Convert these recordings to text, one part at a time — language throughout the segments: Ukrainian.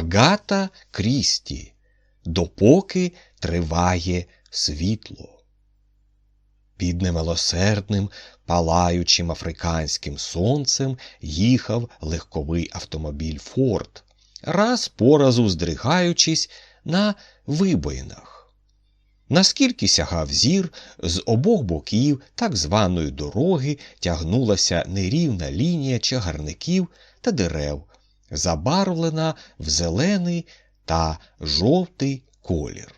Агата Крісті, допоки триває світло. Під немилосердним, палаючим африканським сонцем їхав легковий автомобіль Форд, раз по разу здригаючись на вибоїнах. Наскільки сягав зір, з обох боків так званої дороги тягнулася нерівна лінія чагарників та дерев, забарвлена в зелений та жовтий колір.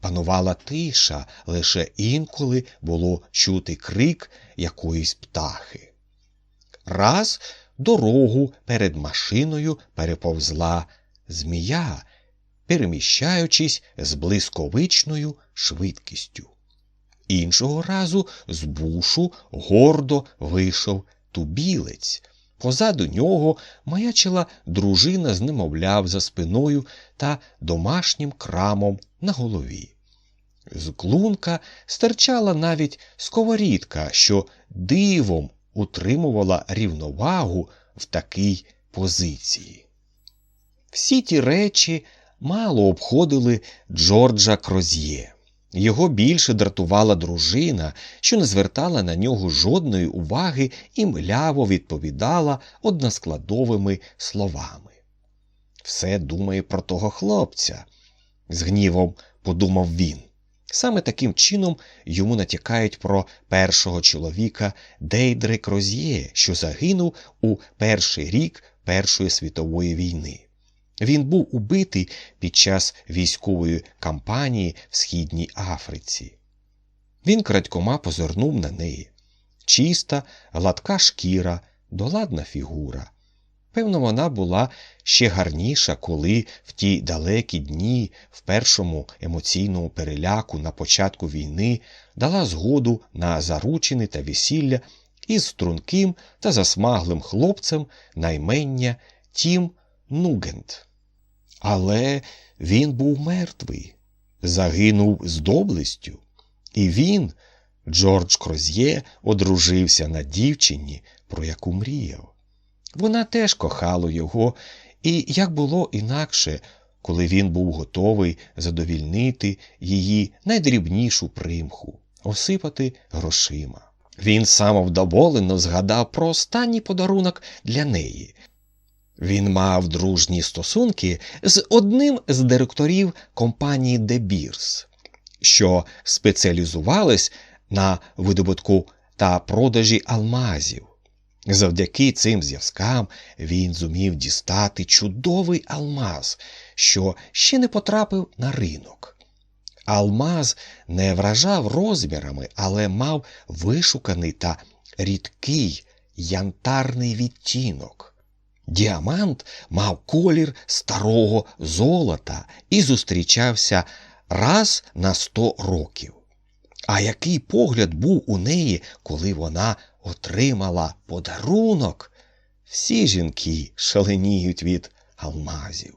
Панувала тиша, лише інколи було чути крик якоїсь птахи. Раз дорогу перед машиною переповзла змія, переміщаючись з блисковичною швидкістю. Іншого разу з бушу гордо вийшов тубілець. Позаду нього маячила дружина з немовляв за спиною та домашнім крамом на голові. З клунка стирчала навіть сковорідка, що дивом утримувала рівновагу в такій позиції. Всі ті речі мало обходили Джорджа Кроз'є. Його більше дратувала дружина, що не звертала на нього жодної уваги і мляво відповідала односкладовими словами. Все думає про того хлопця, з гнівом подумав він. Саме таким чином йому натякають про першого чоловіка Дейдре Кроз'є, що загинув у перший рік Першої світової війни. Він був убитий під час військової кампанії в Східній Африці. Він крадькома позирнув на неї. Чиста, гладка шкіра, доладна фігура. Певно, вона була ще гарніша, коли в ті далекі дні, в першому емоційному переляку на початку війни, дала згоду на заручини та весілля із струнким та засмаглим хлопцем наймення Тім Нугент. Але він був мертвий, загинув з доблестю, і він, Джордж Кроз'є, одружився на дівчині, про яку мріяв. Вона теж кохала його, і як було інакше, коли він був готовий задовільнити її найдрібнішу примху, осипати грошима. Він самовдоволено згадав про останній подарунок для неї. Він мав дружні стосунки з одним з директорів компанії Beers, що спеціалізувались на видобутку та продажі алмазів. Завдяки цим зв'язкам він зумів дістати чудовий алмаз, що ще не потрапив на ринок. Алмаз не вражав розмірами, але мав вишуканий та рідкий янтарний відтінок. Діамант мав колір старого золота і зустрічався раз на сто років. А який погляд був у неї, коли вона отримала подарунок? Всі жінки шаленіють від алмазів.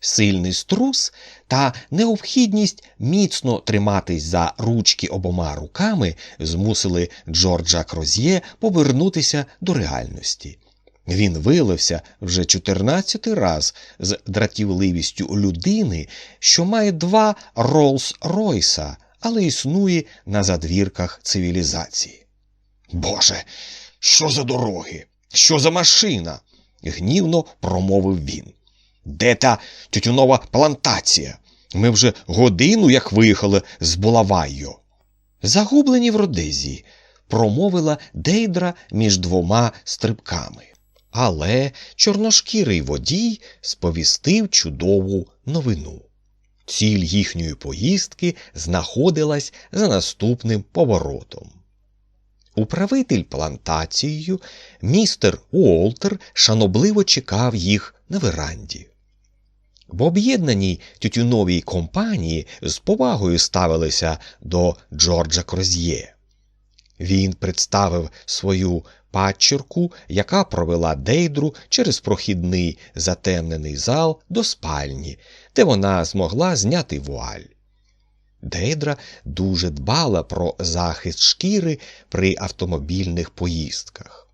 Сильний струс та необхідність міцно триматись за ручки обома руками змусили Джорджа Кроз'є повернутися до реальності. Він вилився вже 14 раз з дратівливістю людини, що має два Роллс-Ройса, але існує на задвірках цивілізації. Боже, що за дороги? Що за машина? гнівно промовив він. Де та тютюнова плантація? Ми вже годину як виїхали з Булавайо. Загублені в Родезії, промовила Дейдра між двома стрибками. Але чорношкірий водій сповістив чудову новину. Ціль їхньої поїздки знаходилась за наступним поворотом. Управитель плантацією, містер Уолтер шанобливо чекав їх на веранді. В об'єднаній тютюновій компанії з повагою ставилися до Джорджа Кроз'є. Він представив свою падчерку, яка провела дейдру через прохідний затемнений зал до спальні, де вона змогла зняти вуаль. Дейдра дуже дбала про захист шкіри при автомобільних поїздках.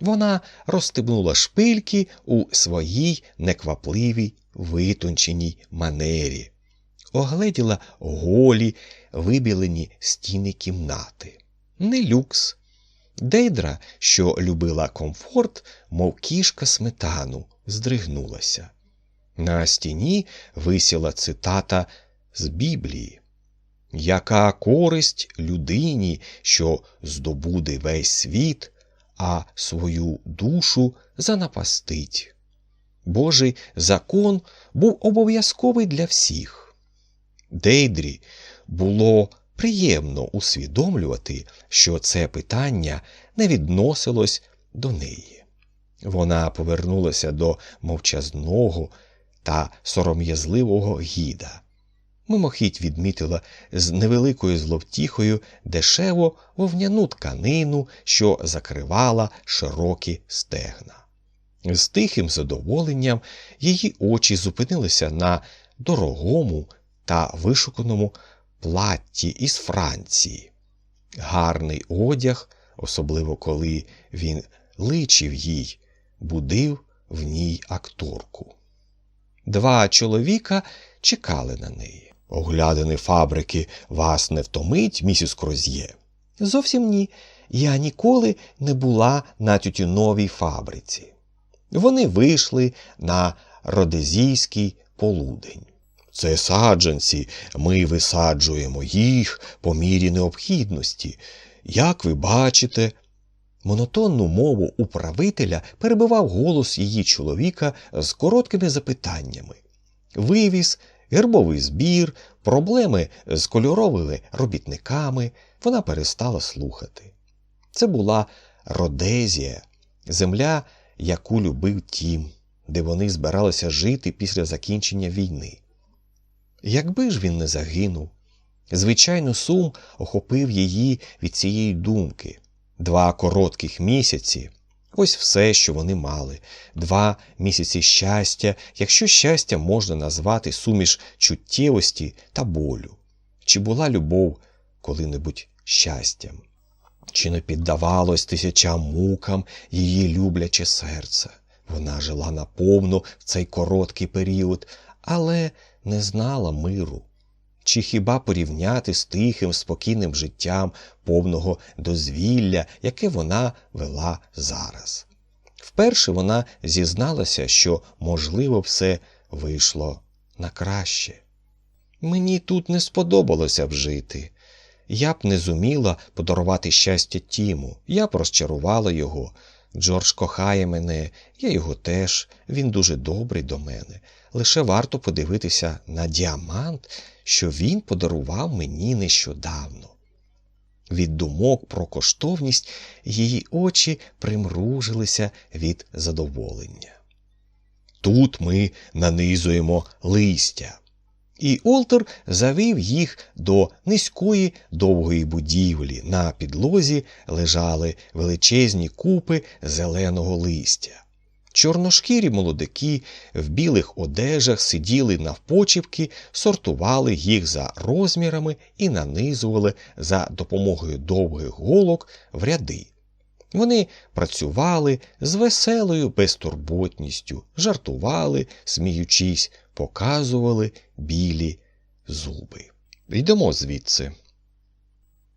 Вона розстебнула шпильки у своїй неквапливій витонченій манері, огледіла голі, вибілені стіни кімнати. Не люкс. Дейдра, що любила комфорт, мов кішка сметану, здригнулася. На стіні висіла цитата з Біблії. Яка користь людині, що здобуде весь світ, а свою душу занапастить? Божий закон був обов'язковий для всіх. Дейдрі було приємно усвідомлювати, що це питання не відносилось до неї. Вона повернулася до мовчазного та сором'язливого гіда. Мимохідь відмітила з невеликою зловтіхою дешеву вовняну тканину, що закривала широкі стегна. З тихим задоволенням її очі зупинилися на дорогому та вишуканому платті із Франції. Гарний одяг, особливо коли він личив їй, будив в ній акторку. Два чоловіка чекали на неї. Оглядини фабрики вас не втомить, місіс Кроз'є? Зовсім ні. Я ніколи не була на тютюновій фабриці. Вони вийшли на родезійський полудень. Це саджанці, ми висаджуємо їх по мірі необхідності. Як ви бачите, монотонну мову управителя перебивав голос її чоловіка з короткими запитаннями. Вивіз, гербовий збір, проблеми з кольоровими робітниками вона перестала слухати. Це була Родезія, земля, яку любив тім, де вони збиралися жити після закінчення війни. Якби ж він не загинув, звичайно, сум охопив її від цієї думки. Два коротких місяці ось все, що вони мали, два місяці щастя, якщо щастя можна назвати суміш чуттєвості та болю. Чи була любов коли-небудь щастям? Чи не піддавалось тисячам мукам її любляче серце? Вона жила наповну в цей короткий період, але не знала миру. Чи хіба порівняти з тихим, спокійним життям повного дозвілля, яке вона вела зараз? Вперше вона зізналася, що, можливо, все вийшло на краще. Мені тут не сподобалося б жити. Я б не зуміла подарувати щастя Тіму, я б розчарувала його. Джордж кохає мене, я його теж, він дуже добрий до мене. Лише варто подивитися на діамант, що він подарував мені нещодавно. Від думок про коштовність її очі примружилися від задоволення. Тут ми нанизуємо листя. І Олтер завів їх до низької довгої будівлі. На підлозі лежали величезні купи зеленого листя. Чорношкірі молодики в білих одежах сиділи навпочіпки, сортували їх за розмірами і нанизували за допомогою довгих голок в ряди. Вони працювали з веселою безтурботністю, жартували, сміючись, показували білі зуби. Йдемо звідси.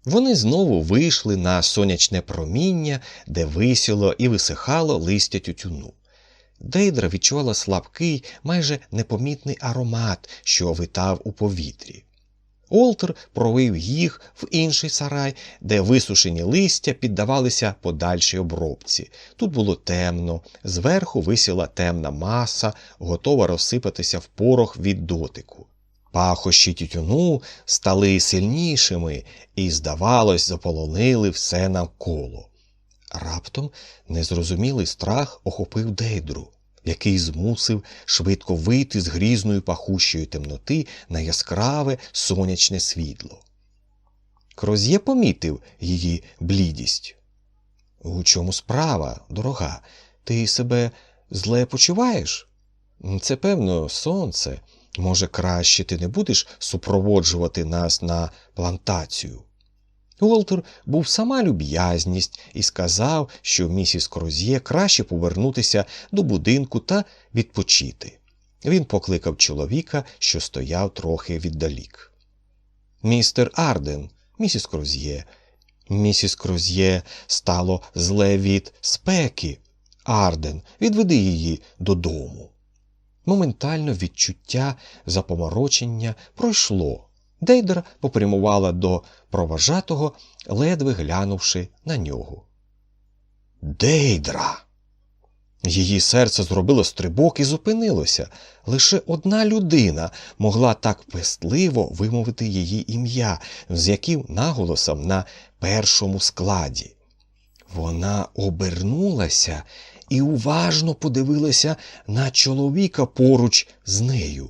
Вони знову вийшли на сонячне проміння, де висіло і висихало листя тютюну. Дейдра відчувала слабкий, майже непомітний аромат, що витав у повітрі. Олтер провів їх в інший сарай, де висушені листя піддавалися подальшій обробці. Тут було темно, зверху висіла темна маса, готова розсипатися в порох від дотику. Пахощі тютюну стали сильнішими і, здавалось, заполонили все навколо. Раптом незрозумілий страх охопив Дейдру, який змусив швидко вийти з грізної пахущої темноти на яскраве сонячне світло. Кроз'є помітив її блідість. У чому справа, дорога? Ти себе зле почуваєш? Це, певно, сонце. Може, краще ти не будеш супроводжувати нас на плантацію. Уолтер був сама люб'язність і сказав, що місіс Кроз'є краще повернутися до будинку та відпочити. Він покликав чоловіка, що стояв трохи віддалік. Містер Арден, місіс Кроз'є. Місіс Кроз'є стало зле від спеки. Арден, відведи її додому. Моментально відчуття запоморочення пройшло. Дейдер попрямувала до проважатого, ледве глянувши на нього. Дейдра. Її серце зробило стрибок і зупинилося. Лише одна людина могла так пестливо вимовити її ім'я, з яким наголосом на першому складі. Вона обернулася і уважно подивилася на чоловіка поруч з нею.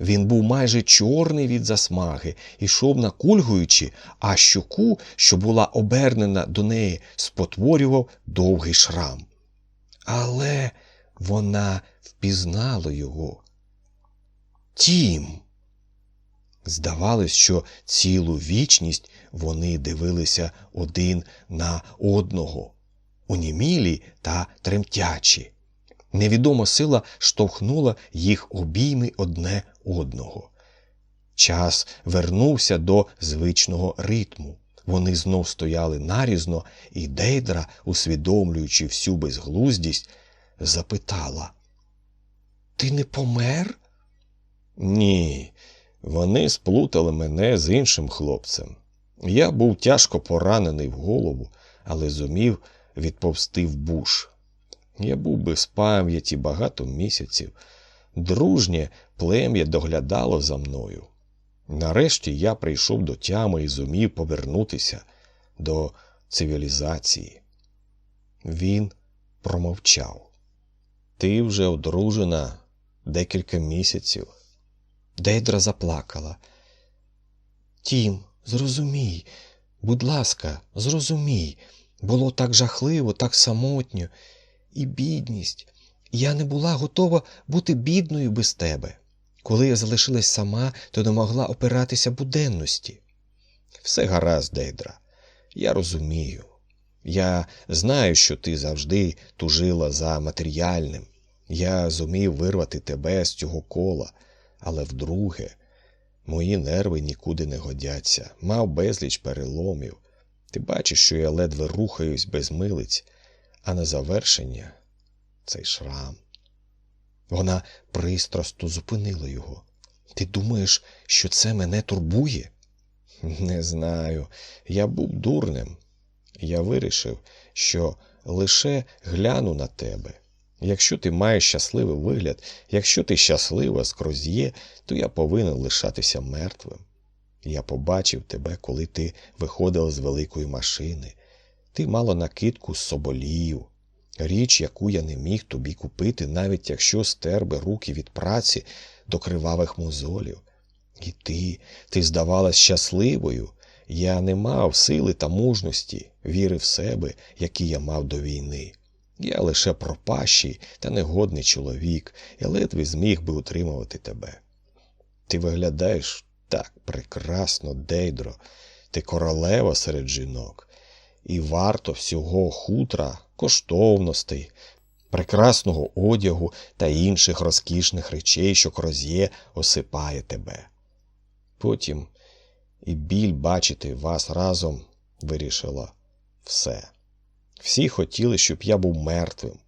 Він був майже чорний від засмаги, ішов накульгуючи, а щоку, що була обернена до неї, спотворював довгий шрам. Але вона впізнала його. Тім. Здавалось, що цілу вічність вони дивилися один на одного, унімілі та тремтячі. Невідома сила штовхнула їх обійми одне одного. Час вернувся до звичного ритму. Вони знов стояли нарізно, і Дейдра, усвідомлюючи всю безглуздість, запитала: Ти не помер? Ні, вони сплутали мене з іншим хлопцем. Я був тяжко поранений в голову, але зумів відповсти в буш. Я був без пам'яті багато місяців. Дружнє плем'я доглядало за мною. Нарешті я прийшов до тями і зумів повернутися до цивілізації. Він промовчав. Ти вже одружена декілька місяців. Дейдра заплакала. Тім, зрозумій, будь ласка, зрозумій, було так жахливо, так самотньо, і бідність. Я не була готова бути бідною без тебе. Коли я залишилась сама, то не могла опиратися буденності. Все гаразд, Дейдра, я розумію. Я знаю, що ти завжди тужила за матеріальним. Я зумів вирвати тебе з цього кола, але вдруге, мої нерви нікуди не годяться, мав безліч переломів. Ти бачиш, що я ледве рухаюсь без милиць, а на завершення цей шрам. Вона пристрасто зупинила його. Ти думаєш, що це мене турбує? Не знаю. Я був дурним. Я вирішив, що лише гляну на тебе. Якщо ти маєш щасливий вигляд, якщо ти щаслива з кроз'є, то я повинен лишатися мертвим. Я побачив тебе, коли ти виходила з великої машини. Ти мала накидку з соболів, річ, яку я не міг тобі купити, навіть якщо стер би руки від праці до кривавих мозолів. І ти, ти здавалась щасливою. Я не мав сили та мужності, віри в себе, які я мав до війни. Я лише пропащий та негодний чоловік, і ледве зміг би утримувати тебе. Ти виглядаєш так прекрасно, Дейдро, ти королева серед жінок, і варто всього хутра, коштовностей, прекрасного одягу та інших розкішних речей, що кроз'є осипає тебе. Потім і біль бачити вас разом вирішила все. Всі хотіли, щоб я був мертвим,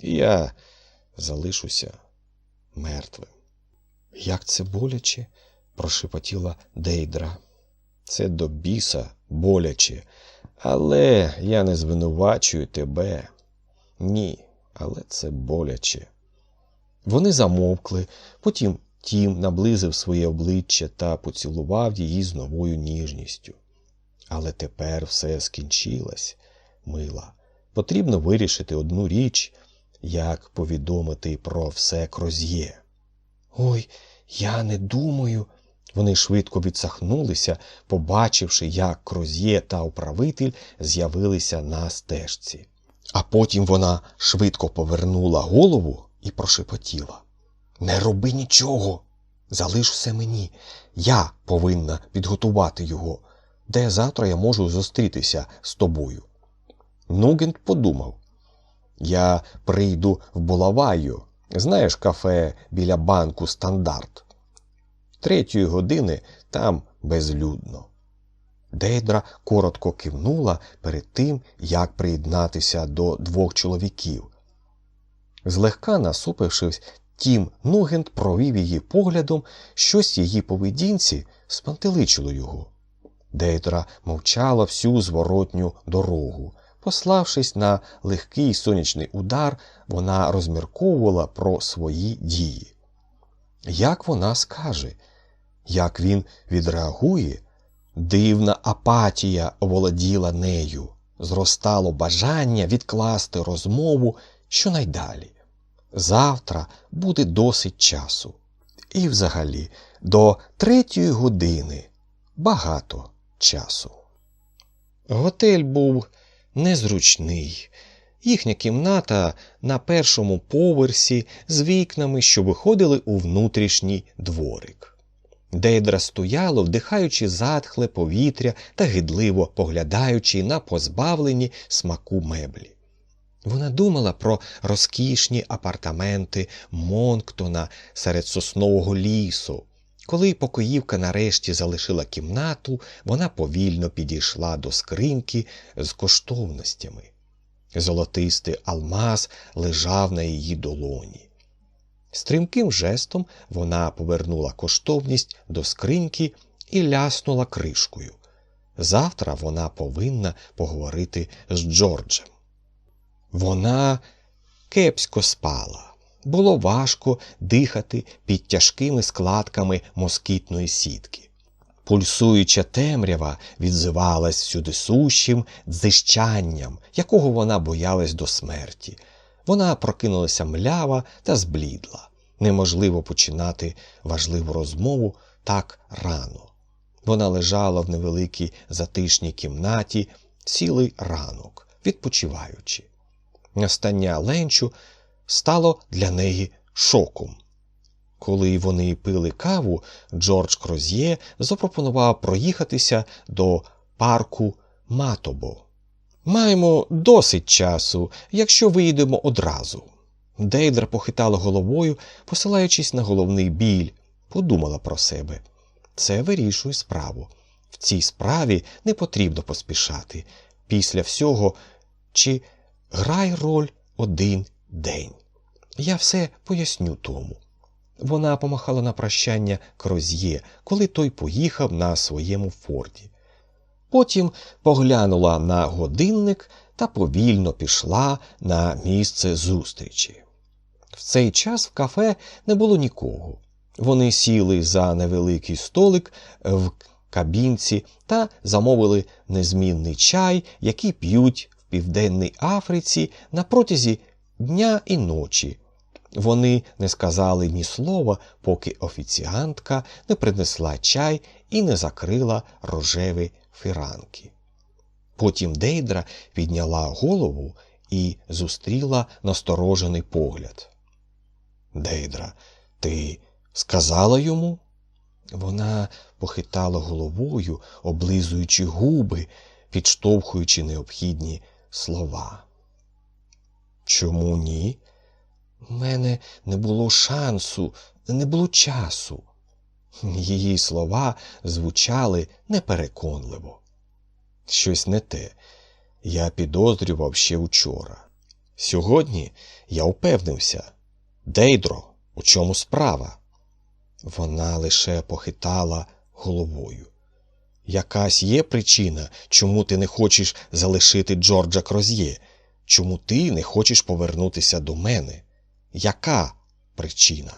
і я залишуся мертвим. Як це боляче? прошепотіла Дейдра. Це до біса боляче, але я не звинувачую тебе. Ні, але це боляче. Вони замовкли, потім Тім наблизив своє обличчя та поцілував її з новою ніжністю. Але тепер все скінчилось, мила. Потрібно вирішити одну річ, як повідомити про все кроз'є. Ой, я не думаю. Вони швидко відсахнулися, побачивши, як кроз'є та управитель з'явилися на стежці. А потім вона швидко повернула голову і прошепотіла. Не роби нічого. Залиш все мені. Я повинна підготувати його. де завтра я можу зустрітися з тобою. Нугент подумав. Я прийду в Булаваю, знаєш, кафе біля банку стандарт. Третьої години там безлюдно. Дейдра коротко кивнула перед тим, як приєднатися до двох чоловіків. Злегка насупившись, тім Нугент провів її поглядом, щось її поведінці спантеличило його. Дейдра мовчала всю зворотню дорогу. Пославшись на легкий сонячний удар, вона розмірковувала про свої дії. Як вона скаже, як він відреагує, дивна апатія оволоділа нею, зростало бажання відкласти розмову щонайдалі. Завтра буде досить часу. І взагалі до третьої години багато часу. Готель був незручний. Їхня кімната на першому поверсі з вікнами, що виходили у внутрішній дворик. Дейдра стояло, вдихаючи затхле повітря та гидливо поглядаючи на позбавлені смаку меблі. Вона думала про розкішні апартаменти Монктона серед соснового лісу. Коли покоївка нарешті залишила кімнату, вона повільно підійшла до скриньки з коштовностями. Золотистий алмаз лежав на її долоні. Стрімким жестом вона повернула коштовність до скриньки і ляснула кришкою. Завтра вона повинна поговорити з Джорджем. Вона кепсько спала. Було важко дихати під тяжкими складками москітної сітки. Пульсуюча темрява відзивалась всюди сущим дзищанням, якого вона боялась до смерті. Вона прокинулася млява та зблідла. Неможливо починати важливу розмову так рано. Вона лежала в невеликій затишній кімнаті цілий ранок, відпочиваючи. Настання ленчу стало для неї шоком. Коли вони пили каву, Джордж Кроз'є запропонував проїхатися до парку Матобо. Маємо досить часу, якщо виїдемо одразу. Дейдра похитала головою, посилаючись на головний біль, подумала про себе. Це вирішує справу. В цій справі не потрібно поспішати. Після всього чи грай роль один день. Я все поясню тому. Вона помахала на прощання Кроз'є, коли той поїхав на своєму форді. Потім поглянула на годинник та повільно пішла на місце зустрічі. В цей час в кафе не було нікого. Вони сіли за невеликий столик в кабінці та замовили незмінний чай, який п'ють в Південній Африці на протязі дня і ночі. Вони не сказали ні слова, поки офіціантка не принесла чай і не закрила рожеві фіранки. Потім Дейдра підняла голову і зустріла насторожений погляд. Дейдра, ти сказала йому? Вона похитала головою, облизуючи губи, підштовхуючи необхідні слова. Чому ні? У мене не було шансу, не було часу. Її слова звучали непереконливо. Щось не те. Я підозрював ще вчора. Сьогодні я упевнився. Дейдро, у чому справа? Вона лише похитала головою. Якась є причина, чому ти не хочеш залишити Джорджа Кроз'є, чому ти не хочеш повернутися до мене? Яка причина?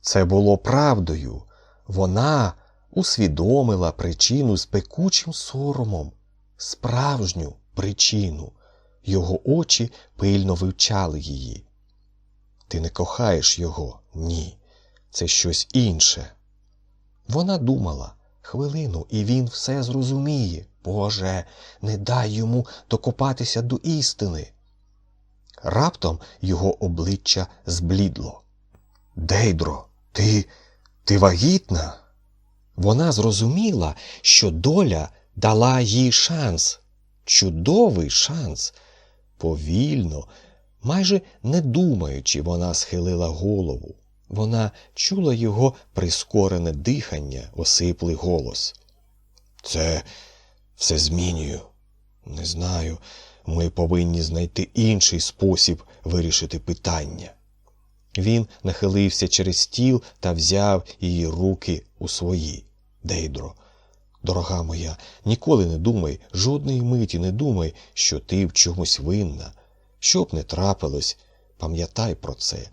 Це було правдою. Вона усвідомила причину з пекучим соромом, справжню причину. Його очі пильно вивчали її. Ти не кохаєш його? Ні. Це щось інше. Вона думала хвилину, і він все зрозуміє. Боже, не дай йому докопатися до істини. Раптом його обличчя зблідло. Дейдро, ти. Ти вагітна? Вона зрозуміла, що доля дала їй шанс, чудовий шанс. Повільно, майже не думаючи, вона схилила голову. Вона чула його прискорене дихання, осиплий голос. Це все змінюю. Не знаю, ми повинні знайти інший спосіб вирішити питання. Він нахилився через стіл та взяв її руки у свої. Дейдро, дорога моя, ніколи не думай, жодної миті не думай, що ти в чомусь винна. Що б не трапилось, пам'ятай про це.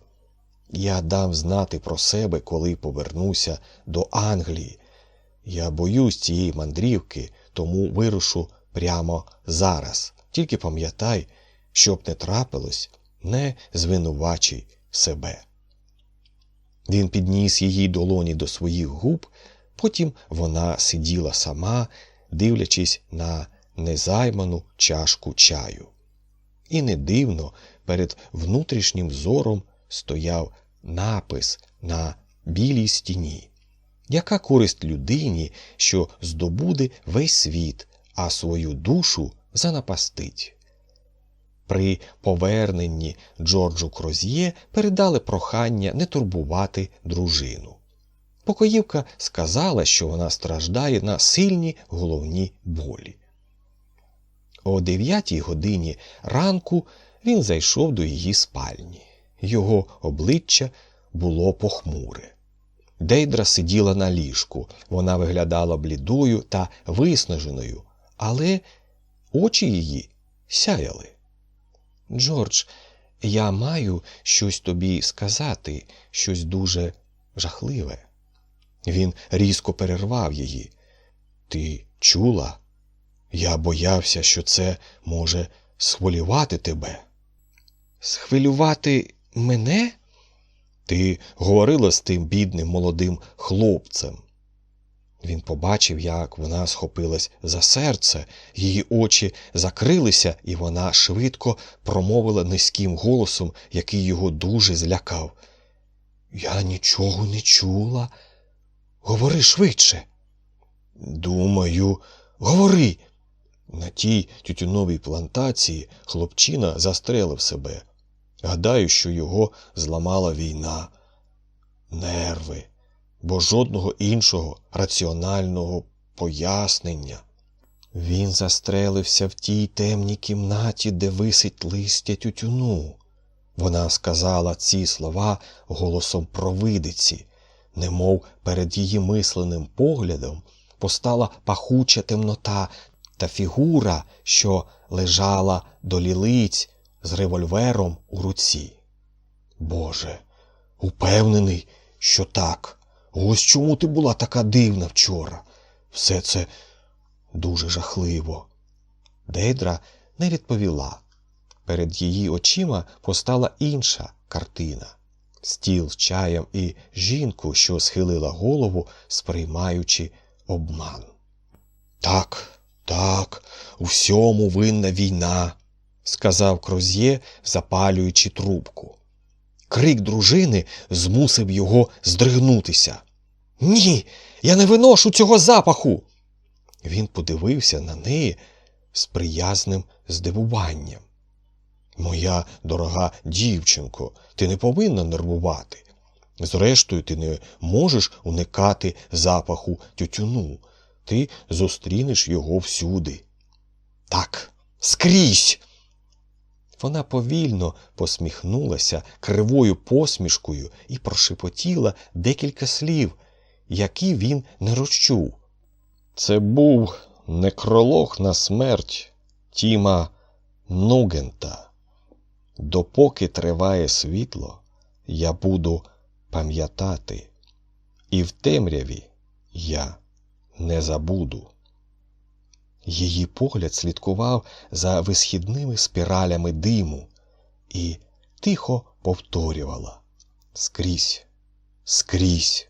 Я дам знати про себе, коли повернуся до Англії. Я боюсь цієї мандрівки, тому вирушу прямо зараз. Тільки пам'ятай, що б не трапилось, не звинувачуй себе. Він підніс її долоні до своїх губ, потім вона сиділа сама, дивлячись на незайману чашку чаю. І не дивно, перед внутрішнім зором стояв напис на білій стіні. Яка користь людині, що здобуде весь світ, а свою душу занапастить? При поверненні Джорджу Кроз'є передали прохання не турбувати дружину. Покоївка сказала, що вона страждає на сильні головні болі. О дев'ятій годині ранку він зайшов до її спальні. Його обличчя було похмуре. Дейдра сиділа на ліжку, вона виглядала блідою та виснаженою, але очі її сяяли. Джордж, я маю щось тобі сказати, щось дуже жахливе. Він різко перервав її. Ти чула? Я боявся, що це може схвилювати тебе. Схвилювати мене? Ти говорила з тим бідним молодим хлопцем. Він побачив, як вона схопилась за серце, її очі закрилися, і вона швидко промовила низьким голосом, який його дуже злякав. Я нічого не чула. Говори швидше. Думаю, говори. На тій тютюновій плантації хлопчина застрелив себе. Гадаю, що його зламала війна. Нерви, бо жодного іншого раціонального пояснення. Він застрелився в тій темній кімнаті, де висить листя тютюну. Вона сказала ці слова голосом провидиці, немов перед її мисленим поглядом постала пахуча темнота та фігура, що лежала до лілиць з револьвером у руці. Боже, упевнений, що так. Ось чому ти була така дивна вчора. Все це дуже жахливо. Дейдра не відповіла. Перед її очима постала інша картина стіл з чаєм і жінку, що схилила голову, сприймаючи обман. Так, так, у всьому винна війна, сказав Кроз'є, запалюючи трубку. Крик дружини змусив його здригнутися. Ні, я не виношу цього запаху. Він подивився на неї з приязним здивуванням. Моя дорога дівчинко, ти не повинна нервувати. Зрештою, ти не можеш уникати запаху тютюну. Ти зустрінеш його всюди. Так, скрізь. Вона повільно посміхнулася кривою посмішкою і прошепотіла декілька слів, які він не розчув. Це був некролог на смерть Тіма Нугента. Допоки триває світло, я буду пам'ятати, і в темряві я не забуду. Її погляд слідкував за висхідними спіралями диму і тихо повторювала скрізь, скрізь.